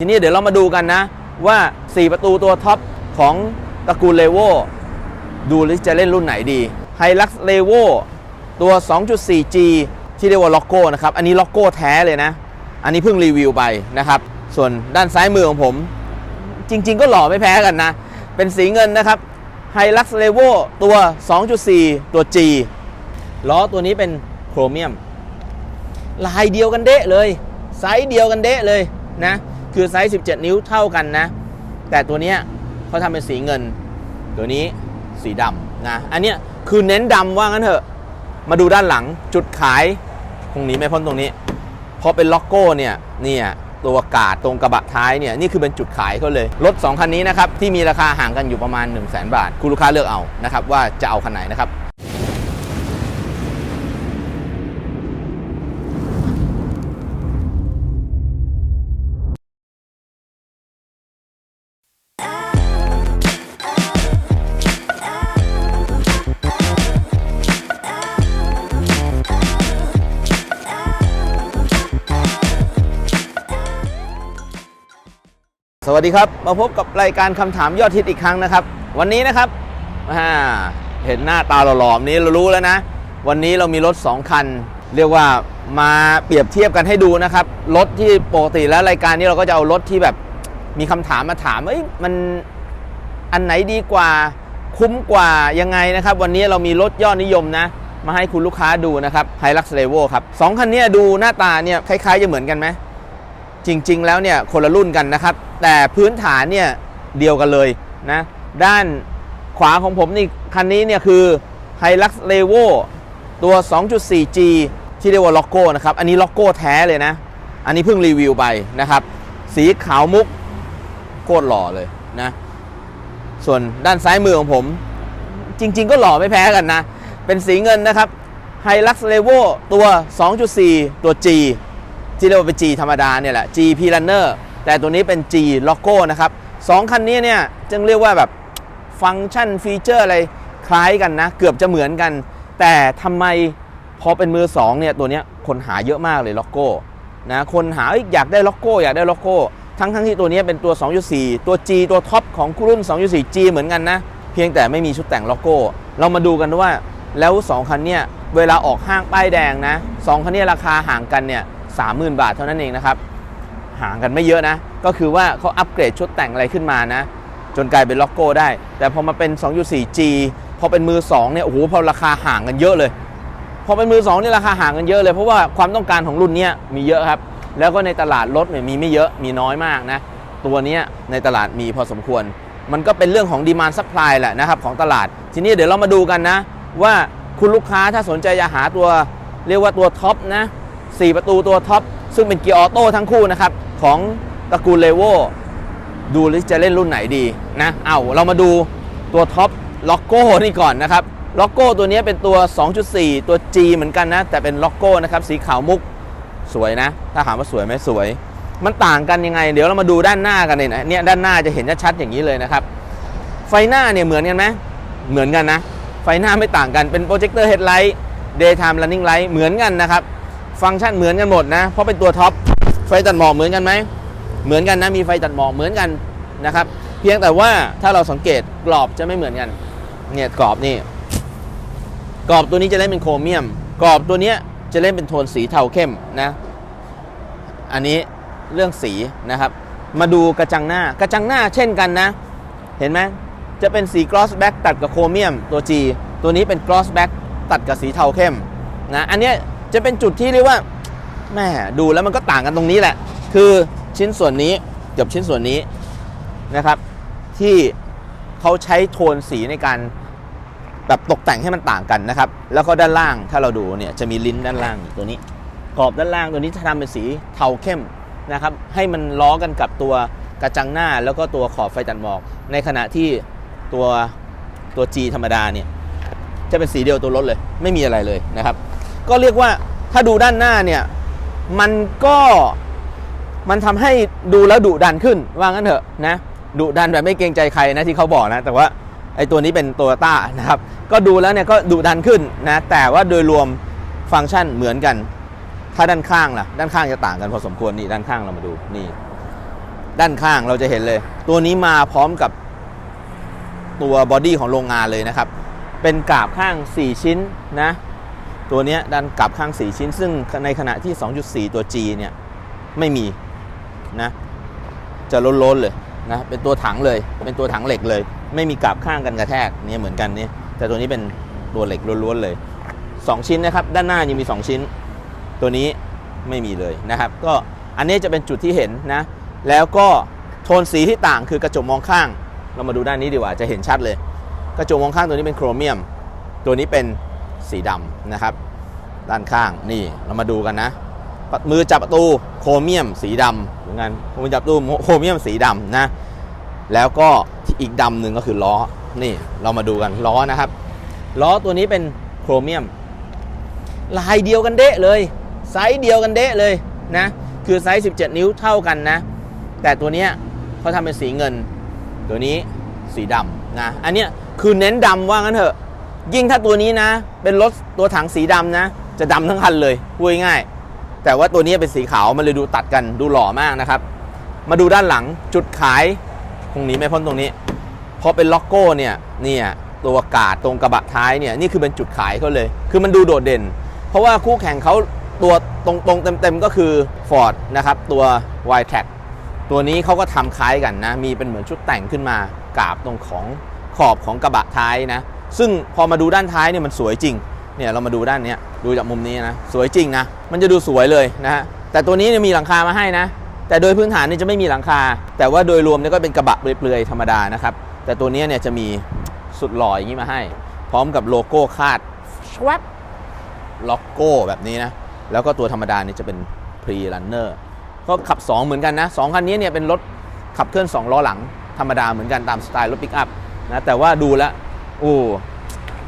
ทีนี้เดี๋ยวเรามาดูกันนะ ว่า 4 ประตูตัวท็อปของตระกูลเลโวดูหรือจะเล่นรุ่นไหนดี h i l u x l e v o ตัว 2.4G ที่เรียกว่าล็อกโก้นะครับ อันนี้ล็อกโก้แท้เลยนะ อันนี้เพิ่งรีวิวไปนะครับ ส่วนด้านซ้ายมือของผม จริง ๆ ก็หล่อไม่แพ้กันนะ เป็นสีเงินนะครับ h i l u x l e v o ตัว 2.4 ตัว G ล้อตัวนี้เป็นโครเมียม ลายเดียวกันเดะเลยไซส์เดียวกันเดะเลยนะ คือไซส์17 นิ้วเท่ากันนะ แต่ตัวเนี้ยเขาทำเป็นสีเงิน ตัวนี้สีดำนะ อันเนี้ยคือเน้นดำว่างั้นเถอะ มาดูด้านหลังจุดขายคงนี้ไม่พ้นตรงนี้พอเป็นล็อกโก้เนี่ยเนี่ยตัวกาดตรงกระบะท้ายเนี่ยนี่คือเป็นจุดขายเขาเลย รถ 2 คันนี้นะครับ ที่มีราคาห่างกันอยู่ประมาณ 1 0 0 0 0แบาท คุณลูกค้าเลือกเอานะครับว่าจะเอาคันไหนนะครับ วัสดีครับมาพบกับรายการคำถามยอดฮิตอีกครั้งนะครับ วันนี้นะครับเห็นหน้าตาหล่อๆนี้เรารู้แล้วนะ วันนี้เรามีรถ 2 คัน เรียกว่ามาเปรียบเทียบกันให้ดูนะครับ รถที่ปกติแล้วรายการนี้เราก็จะเอารถที่แบบมีคำถามมาถามเอ้ยมันอันไหนดีกว่าคุ้มกว่ายังไงนะครับ วันนี้เรามีรถยอดนิยมนะ มาให้คุณลูกค้าดูนะครับ h i l u x l e v o ครับสองคันนี้ดูหน้าตาเนี่ยคล้ายๆจะเหมือนกันไหม จริง ๆ แล้วเนี่ยคนละรุ่นกันนะครับ แต่พื้นฐานเนี่ยเดียวกันเลยนะด้านขวาของผมนี่คันนี้เนี่ยคือ Hilux Levo ตัว 2.4G ที่เรียกว่าล็อกโก้นะครับ อันนี้ล็อกโก้แท้เลยนะ อันนี้เพิ่งรีวิวไปนะครับ สีขาวมุกโคตรหล่อเลยนะ ส่วนด้านซ้ายมือของผม จริง ๆ ก็หล่อไม่แพ้กันนะ เป็นสีเงินนะครับ Hilux Levo ตัว 2.4 ตัว G ที่เรียกว่าเป็น G ธรรมดาเนี่ยแหละ G P Runner แต่ตัวนี้เป็น G Logo นะครับสองคันนี้เนี่ยจึงเรียกว่าแบบฟังก์ชันฟีเจอร์อะไรคล้ายกันนะ เกือบจะเหมือนกัน แต่ทำไมพอเป็นมือ2เนี่ยตัวนี้คนหาเยอะมากเลยล็อกโก้นะคนหาอยากได้ล็อกโก้อยากได้ล็อกโก้ทั้งทั้งที่ตัวนี้เป็นตัว 2.4 ตัว G ตัวท็อปของรุ่น 2.4 G เหมือนกันนะ เพียงแต่ไม่มีชุดแต่งล็อกโก้ เรามาดูกันว่าแล้ว 2 คันเนี่ยเวลาออกห้างป้ายแดงนะสองคันเนี้ราคาห่างกันเนี่ย 30,000 บาทเท่านั้นเองนะครับห่างกันไม่เยอะนะ ก็คือว่าเขาอัปเกรดชุดแต่งอะไรขึ้นมานะ จนกลายเป็นล็อกโก้ได้ แต่พอมาเป็น 2.4G พอเป็นมือ2เนี่ยโอ้โหพอราคาห่างกันเยอะเลย พอเป็นมือ2นี่ยราคาห่างกันเยอะเลย เพราะว่าความต้องการของรุ่นนี้มีเยอะครับ แล้วก็ในตลาดรถเนี่ยมีไม่เยอะมีน้อยมากนะตัวนี้ในตลาดมีพอสมควร มันก็เป็นเรื่องของดีมานซัพพลายแหละนะครับของตลาด ทีนี้เดี๋ยวเรามาดูกันนะ ว่าคุณลูกค้าถ้าสนใจจะหาตัวเรียกว่าตัวท็อปนะ 4 ประตูตัวท็อป ซึ่งเป็นเกียร์ออโต้ทั้งคู่นะครับ ของตระกูลเลโวดูหรือจะเล่นรุ่นไหนดีนะเอาเรามาดูตัวท็อปล็อกโก้นี่ก่อนนะครับล็อกโก้ตัวนี้เป็นตัว 2.4 ตัว G เหมือนกันนะ แต่เป็นล็อกโก้นะครับ สีขาวมุกสวยนะ ถ้าถามว่าสวยไหมสวย มันต่างกันยังไง เดี๋ยวเรามาดูด้านหน้ากันเลยนะเนี่ยด้านหน้าจะเห็นชัดๆอย่างนี้เลยนะครับ ไฟหน้าเนี่ยเหมือนกันไหมเหมือนกันนะ ไฟหน้าไม่ต่างกันเป็นโปรเจคเตอร์เฮดไลท์ daytime running light เหมือนกันนะครับ ฟังก์ชันเหมือนกันหมดนะ เพราะเป็นตัวท็อป ไฟตัดหมอกเหมือนกันไหม เหมือนกันนะ มีไฟตัดหมอกเหมือนกันนะครับ เพียงแต่ว่าถ้าเราสังเกตกรอบจะไม่เหมือนกัน เนี่ยกรอบนี่ กรอบตัวนี้จะเล่นเป็นโครเมียม กรอบตัวเนี้ยจะเล่นเป็นโทนสีเทาเข้มนะ อันนี้เรื่องสีนะครับ มาดูกระจังหน้า กระจังหน้าเช่นกันนะ เห็นไหมจะเป็นสี gloss black ตัดกับโครเมียมตัว G ตัวนี้เป็น gloss black ตัดกับสีเทาเข้มนะ อันเนี้ย จะเป็นจุดที่เรียกว่าแม่ดูแล้วมันก็ต่างกันตรงนี้แหละ คือชิ้นส่วนนี้กับชิ้นส่วนนี้นะครับ ที่เขาใช้โทนสีในการแบบตกแต่งให้มันต่างกันนะครับ แล้วก็ด้านล่างถ้าเราดูเนี่ยจะมีลิ้นด้านล่างตัวนี้กรอบด้านล่างตัวนี้จะทำเป็นสีเทาเข้มนะครับ ให้มันล้อกันกับตัวกระจังหน้าแล้วก็ตัวขอบไฟตัดหมอก ในขณะที่ตัวตัว G ธรรมดาเนี่ยจะเป็นสีเดียวตัวรถเลย ไม่มีอะไรเลยนะครับ ก็เรียกว่าถ้าดูด้านหน้าเนี่ยมันก็มันทำให้ดูแล้วดุดันขึ้นว่างั้นเถอะนะดุดันแบบไม่เกรงใจใครนะที่เขาบอกนะ แต่ว่าไอ้ตัวนี้เป็นโตโยต้านะครับก็ดูแล้วเนี่ยก็ดุดันขึ้นนะแต่ว่าโดยรวมฟังก์ชันเหมือนกัน ถ้าด้านข้างล่ะด้านข้างจะต่างกันพอสมควรนี่ด้านข้างเรามาดูนี่ ด้านข้างเราจะเห็นเลย ตัวนี้มาพร้อมกับตัวบอดี้ของโรงงานเลยนะครับ เป็นกาบข้าง 4 ชิ้นนะ ตัวนี้ด้านกาบข้าง 4 ชิ้น ซึ่งในขณะที่ 2.4 ตัว G เนี่ย ไม่มีนะ จะล้นๆเลยนะ เป็นตัวถังเลย เป็นตัวถังเหล็กเลย ไม่มีกาบข้างกันกระแทกเนี่ยเหมือนกันนี่แต่ตัวนี้เป็นตัวเหล็กล้วนๆเลย 2 ชิ้นนะครับ ด้านหน้ายังมี 2 ชิ้น ตัวนี้ไม่มีเลยนะครับ ก็อันนี้จะเป็นจุดที่เห็นนะ แล้วก็โทนสีที่ต่างคือกระจกมองข้าง เรามาดูด้านนี้ดีกว่าจะเห็นชัดเลย กระจกมองข้างตัวนี้เป็นโครเมียม ตัวนี้เป็น สีดำนะครับ ด้านข้างนี่เรามาดูกันนะ มือจับประตูโครเมียมสีดำเหมือนกันมือจับประตูโครเมียมสีดำนะ แล้วก็อีกดำหนึ่งก็คือล้อนี่เรามาดูกันล้อนะครับล้อตัวนี้เป็นโครเมียม ลายเดียวกันเดะเลย ไซส์เดียวกันเดะเลยนะ คือไซส์ 17 นิ้วเท่ากันนะ แต่ตัวเนี้ยเขาทำเป็นสีเงิน ตัวนี้สีดำนะ อันเนี้ยคือเน้นดำว่างั้นเถอะ ยิ่งถ้าตัวนี้นะ เป็นรถตัวถังสีดำนะ จะดำทั้งคันเลยพูดง่าย แต่ว่าตัวนี้เป็นสีขาวมันเลยดูตัดกันดูหล่อมากนะครับ มาดูด้านหลังจุดขายคงหนีไม่พ้นตรงนี้พอเป็นล็อกโก้เนี่ยเนี่ยตัวกาดตรงกระบะท้ายเนี่ยนี่คือเป็นจุดขายเขาเลย คือมันดูโดดเด่น เพราะว่าคู่แข่งเขาตัวตรงตรงเต็มๆก็คือ Ford นะครับตัว y t r a c ตัวนี้เขาก็ทำคล้ายกันนะ มีเป็นเหมือนชุดแต่งขึ้นมากาบตรงของขอบของกระบะท้ายนะ ซึ่งพอมาดูด้านท้ายเนี่ยมันสวยจริงเนี่ยเรามาดูด้านเนี้ยดูจากมุมนี้นะสวยจริงนะมันจะดูสวยเลยนะฮะแต่ตัวนี้เนี่ยมีหลังคามาให้นะ แต่โดยพื้นฐานเนี่ยจะไม่มีหลังคา แต่ว่าโดยรวมเนี่ยก็เป็นกระบะเปลือยๆธรรมดานะครับแต่ตัวเนี้ยเนี่ยจะมีสุดหล่ออย่างนี้มาให้ พร้อมกับโลโก้คาดชวับล็อกโก้แบบนี้นะแล้วก็ตัวธรรมดาเนี่ยจะเป็น pre runner ก็ขับ 2 เหมือนกันนะสองคันนี้เนี่ยเป็นรถขับเคลื่อน 2 ล้อหลังธรรมดาเหมือนกันตามสไตล์รถปิกอัพนะแต่ว่าดูแล้ว โอ้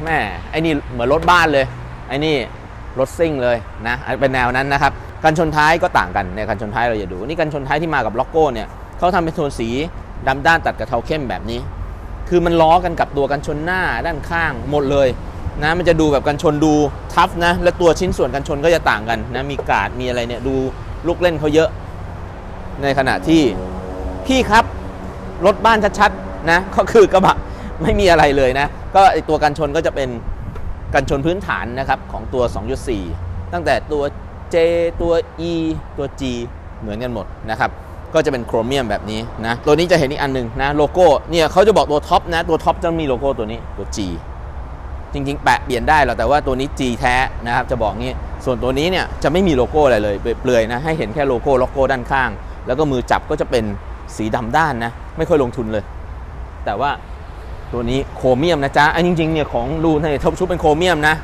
แม่ไอ้นี่เหมือนรถบ้านเลยไอ้นี่รถซิ่งเลยนะเป็นแนวนั้นนะครับกันชนท้ายก็ต่างกันในยกันชนท้ายเราอย่าดูนี่กันชนท้ายที่มากับล็อกโก้เนี่ยเขาทำเป็นโทนสีดำด้านตัดกับเทาเข้มแบบนี้ คือมันล้อกันกับตัวกันชนหน้าด้านข้างหมดเลยนะมันจะดูแบบกันชนดูทัฟนะและตัวชิ้นส่วนกันชนก็จะต่างกันนะมีกาดมีอะไรเนี่ยดูลูกเล่นเขาเยอะ ในขณะที่พี่ครับรถบ้านชัดๆนะก็คือกระบะไม่มีอะไรเลยนะ ก็ไอตัวกันชนก็จะเป็นกันชนพื้นฐานนะครับของตัว 2.4 ตั้งแต่ตัว J ตัว E ตัว G เหมือนกันหมดนะครับ ก็จะเป็นโครเมียมแบบนี้นะ ตัวนี้จะเห็นอีกอันหนึ่งนะโลโก้เนี่ยเขาจะบอกตัวท็อปนะ ตัวท็อปจะมีโลโก้ตัวนี้ตัว G จริงๆ แปะเปลี่ยนได้หรอแต่ว่าตัวนี้ G แท้นะครับจะบอกงี้ส่วนตัวนี้เนี่ยจะไม่มีโลโก้อะไรเลยเปลือยนะให้เห็นแค่โลโก้โลโก้ด้านข้าง แล้วก็มือจับก็จะเป็นสีดำด้านนะไม่ค่อยลงทุนเลย แต่ว่า ตัวนี้โครเมียมนะจ๊ะอันจริงๆเนี่ยของรูในท็อปชุดเป็นโครเมียมนะ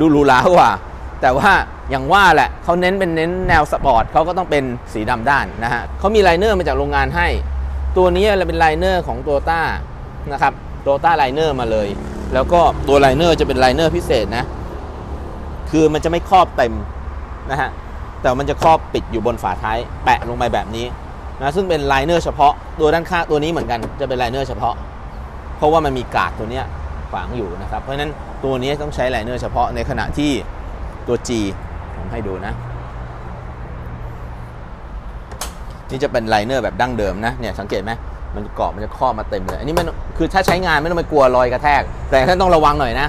ดูรูหรากว่า แต่ว่าอย่างว่าแหละเขาเน้นเป็นเน้นแนวสปอร์ตเขาก็ต้องเป็นสีดำด้านนะฮะเขามีไลเนอร์มาจากโรงงานให้ ตัวนี้เป็นไลเนอร์ของโตต้านะครับโตต้าไลเนอร์มาเลย แล้วก็ตัวไลเนอร์จะเป็นไลเนอร์พิเศษนะ คือมันจะไม่ครอบเต็มนะฮะแต่มันจะครอบปิดอยู่บนฝาท้ายแปะลงไปแบบนี้นะซึ่งเป็นไลเนอร์เฉพาะตัวด้านข้างตัวนี้เหมือนกันจะเป็นไลเนอร์เฉพาะ เพราะว่ามันมีกาดตัวเนี้ยฝังอยู่นะครับ เพราะฉะนั้นตัวนี้ต้องใช้ไลเนอร์เฉพาะในขณะที่ตัว G ผมให้ดูนะ นี่จะเป็นไลเนอร์แบบดั้งเดิมนะเนี่ยสังเกตไหมมันเกาะมันจะครอบมาเต็มเลย อันนี้มันคือถ้าใช้งานไม่ต้องไปกลัวรอยกระแทก แต่ท่านต้องระวังหน่อยนะ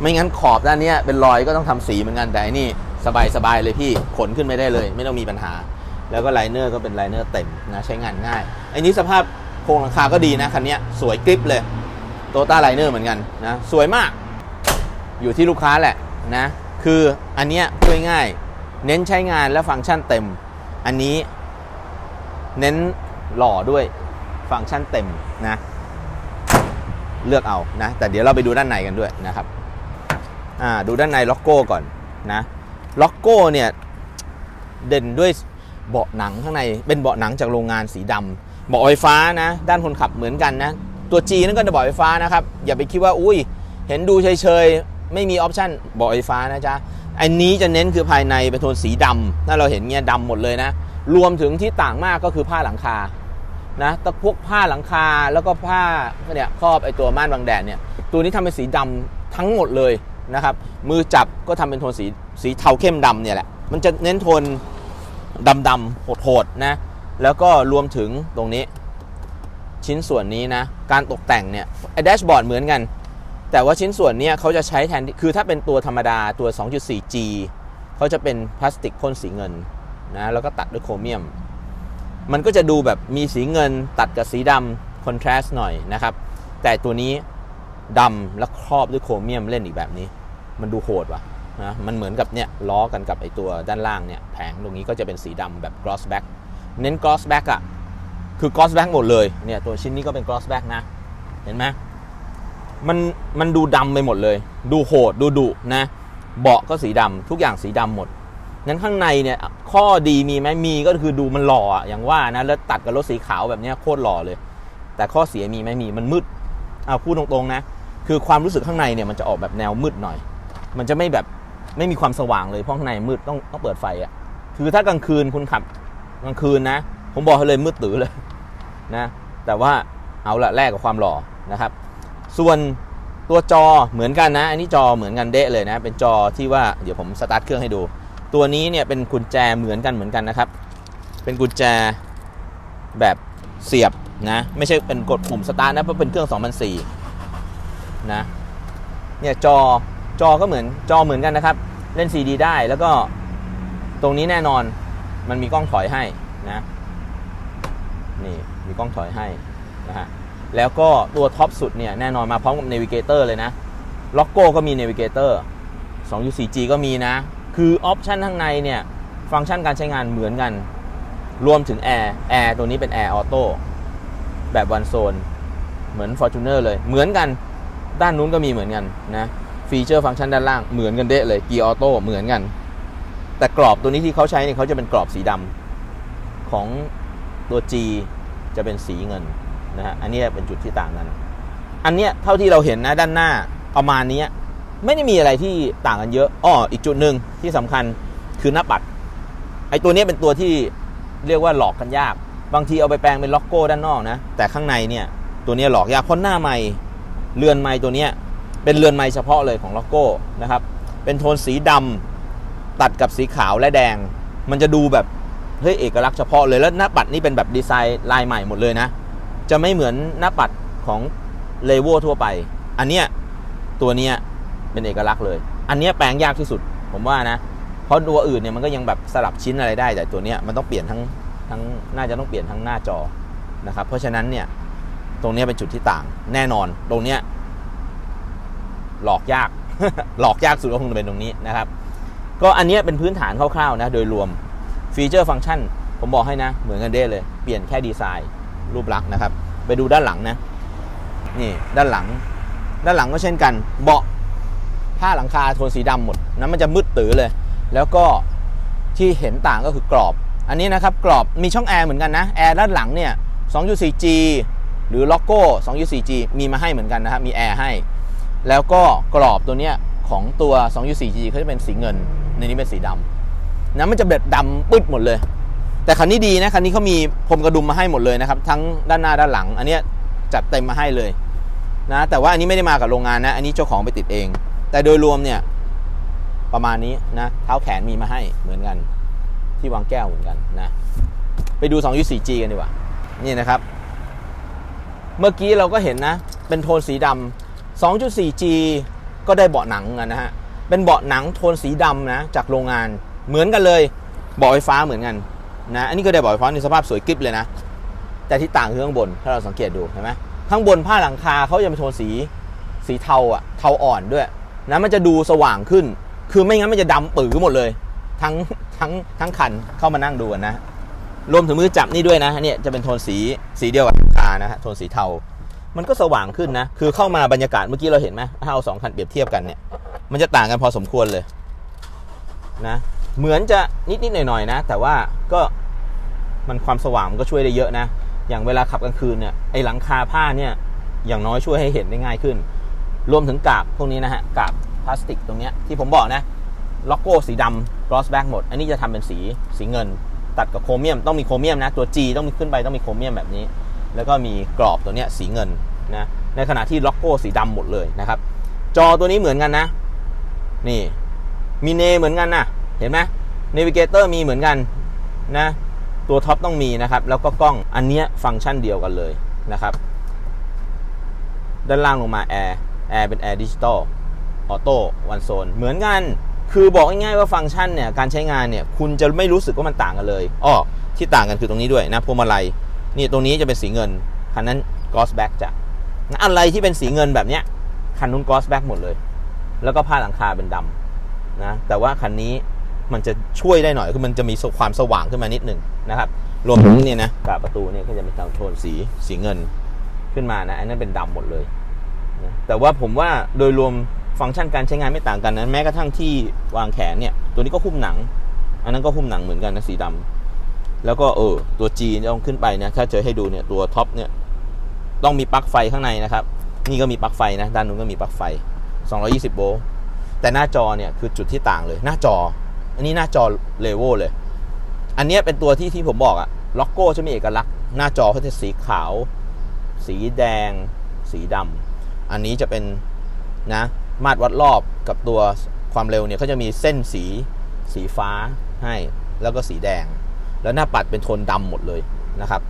ไม่งั้นขอบด้านนี้เป็นรอยก็ต้องทำสีเหมือนกันแต่อันนี้สบายสบายเลยพี่ขนขึ้นไม่ได้เลย ไม่ต้องมีปัญหา แล้วก็ไลเนอร์ก็เป็นไลเนอร์เต็มนะใช้งานง่ายอันนี้สภาพโครงหลังคาก็ดีนะคันนี้สวยกริปเลย โตต้าไลเนอร์เหมือนกันนะสวยมาก อยู่ที่ลูกค้าแหละนะคืออันเนี้ยพูดง่าย เน้นใช้งานและฟังก์ชันเต็ม อันนี้เน้นหล่อด้วยฟังก์ชันเต็มนะเลือกเอานะแต่เดี๋ยวเราไปดูด้านในกันด้วยนะครับอ่าดูด้านในล็อกโก้ก่อนนะล็อกโก้เนี่ยเด่นด้วยเบาะหนังข้างในเป็นเบาะหนังจากโรงงานสีดำเบาะไฟฟ้านะด้านคนขับเหมือนกันนะ ตัว G นั่นก็จะบาะไฟฟ้านะครับ อย่าไปคิดว่าอุ้ย เห็นดูเฉยๆ ไม่มีออปชั่นบาะไฟฟ้านะจ๊ะอันนี้จะเน้นคือภายในเป็นโทนสีดำถ้าเราเห็นเงี้ยดำหมดเลยนะ รวมถึงที่ต่างมากก็คือผ้าหลังคานะตะพวกผ้าหลังคาแล้วก็ผ้าเนี่ยครอบไอตัวม่านบังแดดเนี่ยตัวนี้ทำเป็นสีดำทั้งหมดเลยนะครับ มือจับก็ทำเป็นโทนสีสีเทาเข้มดำเนี่ยแหละ มันจะเน้นโทนดำดำๆโหดๆนะ แล้วก็รวมถึงตรงนี้ ชิ้นส่วนนี้นะ การตกแต่งเนี่ยไอ้แดชบอร์ดเหมือนกัน แต่ว่าชิ้นส่วนเนี้ยเขาจะใช้แทน คือถ้าเป็นตัวธรรมดาตัว 2.4G เขาจะเป็นพลาสติกพ่นสีเงินนะแล้วก็ตัดด้วยโครเมียม มันก็จะดูแบบมีสีเงินตัดกับสีดำคอนทราสต์หน่อยนะครับ แต่ตัวนี้ดำแล้วครอบด้วยโครเมียมเล่นอีกแบบนี้ มันดูโหดว่ะนะมันเหมือนกับเนี่ยล้อกันกับไอตัวด้านล่างเนี่ยแผงตรงนี้ก็จะเป็นสีดำแบบ gloss back เน้น gloss back อะ คือ gloss back หมดเลยเนี่ยตัวชิ้นนี้ก็เป็น gloss back นะ เห็นไหมมันมันดูดำไปหมดเลย ดูโหดดูดุนะ เบาะก็สีดำทุกอย่างสีดำหมดนั้นข้างในเนี่ยข้อดีมีไหมมีก็คือดูมันหล่ออะอย่างว่านะแล้วตัดกับรถสีขาวแบบนี้โคตรหล่อเลย แต่ข้อเสียมีไหมมีมันมืดเอาพูดตรงๆนะ คือความรู้สึกข้างในเนี่ยมันจะออกแบบแนวมืดหน่อย มันจะไม่แบบไม่มีความสว่างเลยเพราะข้างในมืดต้องต้องเปิดไฟอะ่ะคือถ้ากลางคืนคุณขับกลางคืนนะ ผมบอกให้เลยมืดตื้อเลย นะแต่ว่าเอาละแลกกับความหล่อนะครับ ส่วนตัวจอเหมือนกันนะ อันนี้จอเหมือนกันเดะเลยนะ เป็นจอที่ว่าเดี๋ยวผมสตาร์ทเครื่องให้ดู ตัวนี้เนี่ยเป็นกุญแจเหมือนกันเหมือนกันนะครับ เป็นกุญแจแบบเสียบนะไม่ใช่เป็นกดปุ่มสตาร์ทนะเพราะเป็นเครื่อง2004นะเนี่ยจอจอก็เหมือนจอเหมือนกันนะครับ เล่น CD ได้แล้วก็ตรงนี้แน่นอนมันมีกล้องถอยให้นะ นี่มีกล้องถอยให้นะฮะแล้วก็ตัวท็อปสุดเนี่ยแน่นอนมาพร้อมกับ Navigator เลยนะล็อกโก้ก็มี Navigator 2 4 g ก็มีนะ คือออปชันข้างในเนี่ย ฟังก์ชันการใช้งานเหมือนกัน รวมถึงแอร์แอร์ตัวนี้เป็นแอร์ออโต้แบบวันโซน เหมือน Fortuner เลย เหมือนกันด้านนู้นก็มีเหมือนกันนะฟีเจอร์ฟังก์ชันด้านล่างเหมือนกันเดะเลยเกียร์ออโต้เหมือนกัน แต่กรอบตัวนี้ที่เขาใช้เนี่ยเขาจะเป็นกรอบสีดำของ ตัว G จะเป็นสีเงินนะฮะอันนี้เป็นจุดที่ต่างกัน อันเนี้ยเท่าที่เราเห็นนะด้านหน้าประมาณนี้ไม่ได้มีอะไรที่ต่างกันเยอะอ้ออีกจุดหนึ่งที่สำคัญคือหน้าปัดไอตัวนี้เป็นตัวที่เรียกว่าหลอกกันยาก บางทีเอาไปแปลงเป็นล็อกโก้ด้านนอกนะ แต่ข้างในเนี่ยตัวนี้หลอกยากเพราะหน้าใหม่เรือนไม้ตัวเนี้ยเป็นเรือนไม้เฉพาะเลยของล็อกโก้นะครับ เป็นโทนสีดำตัดกับสีขาวและแดง มันจะดูแบบ เฮ้ยเอกลักษณ์เฉพาะเลยแล้วหน้าปัดนี่เป็นแบบดีไซน์ลายใหม่หมดเลยนะ จะไม่เหมือนหน้าปัดของเลโวทั่วไป อันเนี้ยตัวเนี้ยเป็นเอกลักษณ์เลย อันเนี้ยแปลงยากที่สุดผมว่านะ เพราะตัวอื่นเนี่ยมันก็ยังแบบสลับชิ้นอะไรได้แต่ตัวเนี้ยมันต้องเปลี่ยนทั้งทั้งน่าจะต้องเปลี่ยนทั้งหน้าจอนะครับ เพราะฉะนั้นเนี่ยตรงเนี้ยเป็นจุดที่ต่าง แน่นอนตรงเนี้ยหลอกยาก หลอกยากสุดก็คงจะเป็นตรงนี้นะครับ ก็อันเนี้ยเป็นพื้นฐานคร่าวๆนะโดยรวม ฟีเจอร์ฟังก์ชันผมบอกให้นะ เหมือนกันเด้เลย เปลี่ยนแค่ดีไซน์รูปลักษณ์นะครับ ไปดูด้านหลังนะ นี่ด้านหลัง ด้านหลังก็เช่นกัน เบาะผ้าหลังคาโทนสีดำหมดนั้นมันจะมืดตื้อเลย แล้วก็ที่เห็นต่างก็คือกรอบ อันนี้นะครับกรอบมีช่องแอร์เหมือนกันนะแอร์ด้านหลังเนี่ย 2.4G หรือล็อกโก้ 2.4G มีมาให้เหมือนกันนะครับมีแอร์ให้ แล้วก็กรอบตัวเนี้ยของตัว 2.4G เขาจะเป็นสีเงิน ในนี้เป็นสีดำ นะมันจะแบบดำปึ๊ดหมดเลย แต่คันนี้ดีนะคันนี้เขามีพรมกระดุมมาให้หมดเลยนะครับทั้งด้านหน้าด้านหลัง อันนี้จัดเต็มมาให้เลยนะแต่ว่าอันนี้ไม่ได้มากับโรงงานนะ อันนี้เจ้าของไปติดเอง แต่โดยรวมเนี่ยประมาณนี้นะเท้าแขนมีมาให้เหมือนกัน ที่วางแก้วเหมือนกันนะไปดู 2.4G กันดีกว่า นี่นะครับ เมื่อกี้เราก็เห็นนะ เป็นโทนสีดำ 2.4G ก็ได้เบาะหนังกันนะฮะ เป็นเบาะหนังโทนสีดำนะ จากโรงงาน เหมือนกันเลยบาะไฟฟ้าเหมือนกันนะอันนี้ก็ได้บาะไฟฟ้าในสภาพสวยกริบเลยนะ แต่ที่ต่างคือข้างบนถ้าเราสังเกตดูเห็นไหมข้างบนผ้าหลังคาเขาจะเป็นโทนสีสีเทาอะเทาอ่อนด้วยนะมันจะดูสว่างขึ้น คือไม่งั้นมันจะดำปื้อหมดเลย ทั้งทั้งทั้งคันเข้ามานั่งดูกันนะรวมถึงมือจับนี่ด้วยนะเนี่ยจะเป็นโทนสีสีเดียวกับหลังคานะฮะโทนสีเทา มันก็สว่างขึ้นนะ คือเข้ามาบรรยากาศเมื่อกี้เราเห็นไหมถ้าเอาสองคันเปรียบเทียบกันเนี่ย มันจะต่างกันพอสมควรเลยนะ เหมือนจะนิดๆหน่อยๆนะ แต่ว่าก็มันความสว่างมันก็ช่วยได้เยอะนะ อย่างเวลาขับกลางคืนเนี่ยไอหลังคาผ้าเนี่ยอย่างน้อยช่วยให้เห็นได้ง่ายขึ้น รวมถึงกาบพวกนี้นะฮะกาบพลาสติกตรงเนี้ยที่ผมบอกนะล็อกโก้สีดำ gloss back หมด อันนี้จะทำเป็นสีสีเงิน ตัดกับโครเมียมต้องมีโครเมียมนะตัว G ต้องมีขึ้นไปต้องมีโครเมียมแบบนี้ แล้วก็มีกรอบตัวเนี้ยสีเงินนะในขณะที่ล็อกโก้สีดำหมดเลยนะครับ จอตัวนี้เหมือนกันนะ นี่มีเนเหมือนกันนะ เห็นไหมเนวิเกเตอร์มีเหมือนกันนะตัวท็อปต้องมีนะครับ แล้วก็กล้องอันเนี้ยฟังก์ชันเดียวกันเลยนะครับ ด้านล่างลงมาแอร์แอร์เป็นแอร์ดิจิตอลออโต้วันโซนเหมือนกัน คือบอกง่ายๆว่าฟังก์ชันเนี่ยการใช้งานเนี่ยคุณจะไม่รู้สึกว่ามันต่างกันเลยอ้อที่ต่างกันคือตรงนี้ด้วยนะพวงมาลัยนี่ตรงนี้จะเป็นสีเงินคันนั้นกอสแบ็กจะอะไรที่เป็นสีเงินแบบเนี้ยคันนู้นกอสแบ็กหมดเลย แล้วก็ผ้าหลังคาเป็นดำนะแต่ว่าคันนี้ มันจะช่วยได้หน่อยคือมันจะมีความสว่างขึ้นมานิดหนึ่งนะครับรวมถึงเนี่ยนะกาประตูเนี่ยก็จะมีโทนสีสีเงินขึ้นมานะอันนั้นเป็นดำหมดเลยนะแต่ว่าผมว่าโดยรวมฟังก์ชันการใช้งานไม่ต่างกันนะแม้กระทั่งที่วางแขนเนี่ยตัวนี้ก็หุ้มหนัง อันนั้นก็หุ้มหนังเหมือนกันนะสีดำแล้วก็เออตัว G เนี่ยต้องขึ้นไปนะถ้าเจอให้ดูเนี่ยตัวท็อปเนี่ยต้องมีปลั๊กไฟข้างในนะครับ นี่ก็มีปลั๊กไฟนะด้านนู้นก็มีปลั๊กไฟ 220 โวลต์แต่หน้าจอเนี่ยคือจุดที่ต่างเลย หน้าจอ อันนี้หน้าจอเลเวลเลย อันนี้เป็นตัวที่ที่ผมบอกอะล็อกโก้จะมีเอกลักษณ์หน้าจอเขาจะสีขาว สีแดง สีดำอันนี้จะเป็นนะมาตรวัดรอบกับตัวความเร็วเนี่ยเขาจะมีเส้นสีสีฟ้าให้แล้วก็สีแดง แล้วหน้าปัดเป็นโทนดำหมดเลยนะครับ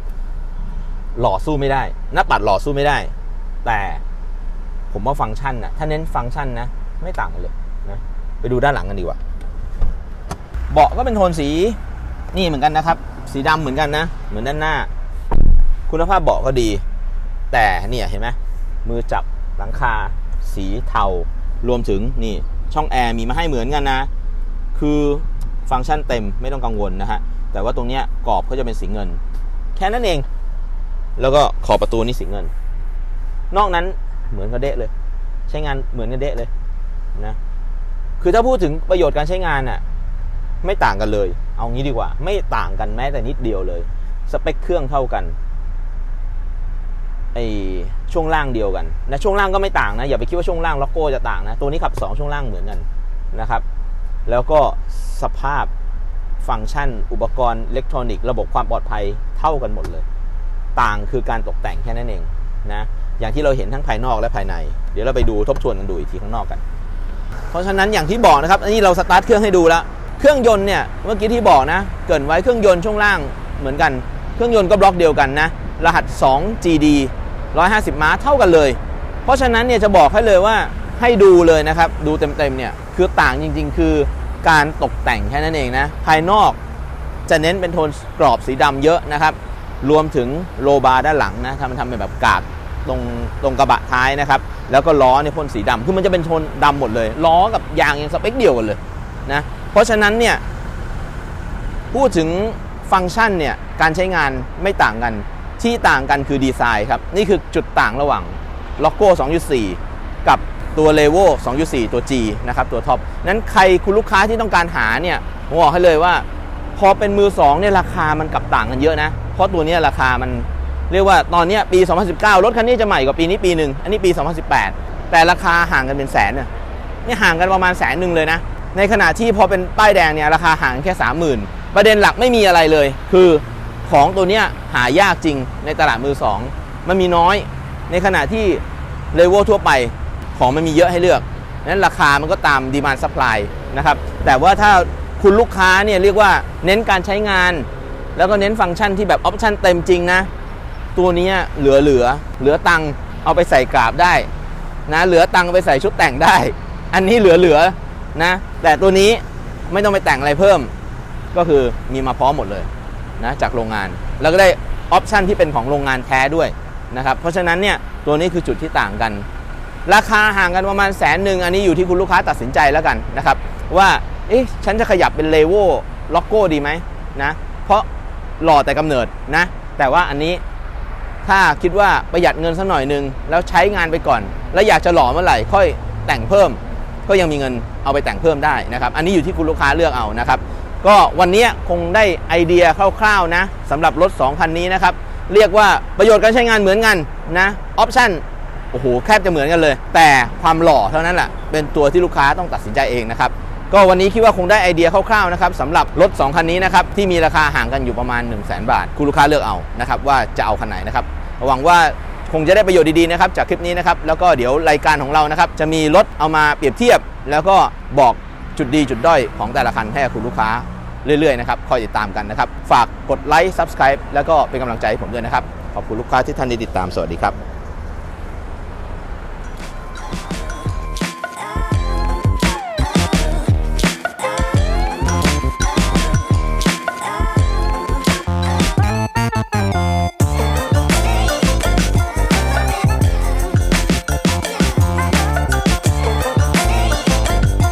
หล่อสู้ไม่ได้ หน้าปัดหล่อสู้ไม่ได้ แต่ผมว่าฟังก์ชันนะถ้าเน้นฟังก์ชันนะ ไม่ต่างกันเลยนะ ไปดูด้านหลังกันดีกว่า เบาะก็เป็นโทนสีนี่เหมือนกันนะครับ สีดำเหมือนกันนะ เหมือนด้านหน้า คุณภาพเบาะก็ดี แต่เนี่ยเห็นไหมมือจับหลังคา สีเทารวมถึงนี่ช่องแอร์มีมาให้เหมือนกันนะ คือฟังก์ชันเต็มไม่ต้องกังวลนะฮะ แต่ว่าตรงเนี้ยกรอบก็จะเป็นสีเงิน แค่นั้นเอง แล้วก็ขอบประตูนี่สีเงิน นอกนั้นเหมือนกันเดะเลย ใช้งานเหมือนกันเดะเลยนะ คือถ้าพูดถึงประโยชน์การใช้งานน่ะ ไม่ต่างกันเลย เอางี้ดีกว่า ไม่ต่างกันแม้แต่นิดเดียวเลย สเปคเครื่องเท่ากันไอช่วงล่างเดียวกันนะช่วงล่างก็ไม่ต่างนะอย่าไปคิดว่าช่วงล่างล็อกโก้จะต่างนะตัวนี้ขับ 2 ช่วงล่างเหมือนกันนะครับ แล้วก็สภาพฟังก์ชัน อุปกรณ์อิเล็กทรอนิกส์ระบบความปลอดภัยเท่ากันหมดเลย ต่างคือการตกแต่งแค่นั้นเองนะอย่างที่เราเห็นทั้งภายนอกและภายใน เดี๋ยวเราไปดูทบทวนกันดูอีกทีข้างนอกกัน เพราะฉะนั้นอย่างที่บอกนะครับอันนี้เราสตาร์ทเครื่องให้ดูแล้ว เครื่องยนต์เนี่ยเมื่อกี้ที่บอกนะ เกินไว้เครื่องยนต์ช่วงล่างเหมือนกัน เครื่องยนต์ก็บล็อกเดียวกันนะ รหัส 2 GD 150 ม้าเท่ากันเลย เพราะฉะนั้นเนี่ยจะบอกให้เลยว่าให้ดูเลยนะครับ ดูเต็มๆเนี่ยคือต่างจริง ๆ คือการตกแต่งแค่นั้นเองนะ ภายนอกจะเน้นเป็นโทนกรอบสีดำเยอะนะครับ รวมถึงโลบาร์ด้านหลังนะทำมันทำเป็นแบบกาดตรงตรงกระบะท้ายนะครับ แล้วก็ล้อเนี่ยพ่นสีดำคือมันจะเป็นโทนดำหมดเลย ล้อกับยางยังสเปคเดียวกันเลยนะ เพราะฉะนั้นเนี่ยพูดถึงฟังก์ชันเนี่ยการใช้งานไม่ต่างกันที่ต่างกันคือดีไซน์ครับ นี่คือจุดต่างระหว่างล็อกโก้ 2.4 กับตัวเลเวล2.4 ตัว G นะครับ ตัวท็อปนั้นใครคุณลูกค้าที่ต้องการหาเนี่ยผมบอกให้เลยว่า พอเป็นมือ2เนี่ยราคามันกลับต่างกันเยอะนะ เพราะตัวนี้ราคามันเรียกว่าตอนนี้ปี 2019 รถคันนี้จะใหม่กว่าปีนี้ปีหนึ่งอันนี้ปี 2018 แต่ราคาห่างกันเป็นแสนเนี่ยนี่ห่างกันประมาณแสนหนึ่งเลยนะ ในขณะที่พอเป็นป้ายแดงเนี่ยราคาห่างแค่ 30,000 ประเด็นหลักไม่มีอะไรเลย คือของตัวเนี้ยหายากจริงในตลาดมือสองมันมีน้อย ในขณะที่เลเวลทั่วไปของมันมีเยอะให้เลือกนั้นราคามันก็ตามดีมานซัพพลายนะครับแต่ว่าถ้าคุณลูกค้าเนี่ยเรียกว่าเน้นการใช้งาน แล้วก็เน้นฟังก์ชันที่แบบออปชันเต็มจริงนะตัวนี้เหลือเหลือเหลือตังเอาไปใส่กราบได้นะเหลือตังไปใส่ชุดแต่งได้ อันนี้เหลือเหลือ นะ แต่ตัวนี้ไม่ต้องไปแต่งอะไรเพิ่ม ก็คือมีมาพร้อมหมดเลยนะจากโรงงาน แล้วก็ได้ออปชันที่เป็นของโรงงานแท้ด้วยนะครับ เพราะฉะนั้นเนี่ยตัวนี้คือจุดที่ต่างกัน ราคาห่างกันประมาณแสนหนึ่งอันนี้อยู่ที่คุณลูกค้าตัดสินใจแล้วกันนะครับ ว่าเอ๊ะฉันจะขยับเป็นเลเวลล็อกโก้ดีไหมนะเพราะหล่อแต่กำเนิดนะ แต่ว่าอันนี้ถ้าคิดว่าประหยัดเงินสักหน่อยหนึง แล้วใช้งานไปก่อน แล้วอยากจะหล่อเมื่อไหร่ค่อยแต่งเพิ่ม ก็ยังมีเงินเอาไปแต่งเพิ่มได้นะครับ อันนี้อยู่ที่คุณลูกค้าเลือกเอานะครับ ก็วันนี้คงได้ไอเดียคร่าวๆนะสำหรับรถ 2 คันนี้นะครับ เรียกว่าประโยชน์การใช้งานเหมือนกันนะออปชั่นโอ้โหแคบจะเหมือนกันเลย แต่ความหล่อเท่านั้นแหละเป็นตัวที่ลูกค้าต้องตัดสินใจเองนะครับก็วันนี้คิดว่าคงได้ไอเดียคร่าวๆนะครับสำหรับรถ 2 คันนี้นะครับที่มีราคาห่างกันอยู่ประมาณ 1 0 0 0 0แบาท คุณลูกค้าเลือกเอานะครับว่าจะเอาคันไหนนะครับหวังว่า คงจะได้ประโยชน์ดีๆนะครับจากคลิปนี้นะครับแล้วก็เดี๋ยวรายการของเรานะครับจะมีรถเอามาเปรียบเทียบ แล้วก็บอกจุดดีจุดด้อยของแต่ละคันให้คุณลูกค้าเรื่อยๆนะครับคอยติดตามกันนะครับ ฝากกดไลค์ Subscribe แล้วก็เป็นกำลังใจให้ผมด้วยนะครับ ขอบคุณลูกค้าที่ท่านได้ติดตาม สวัสดีครับ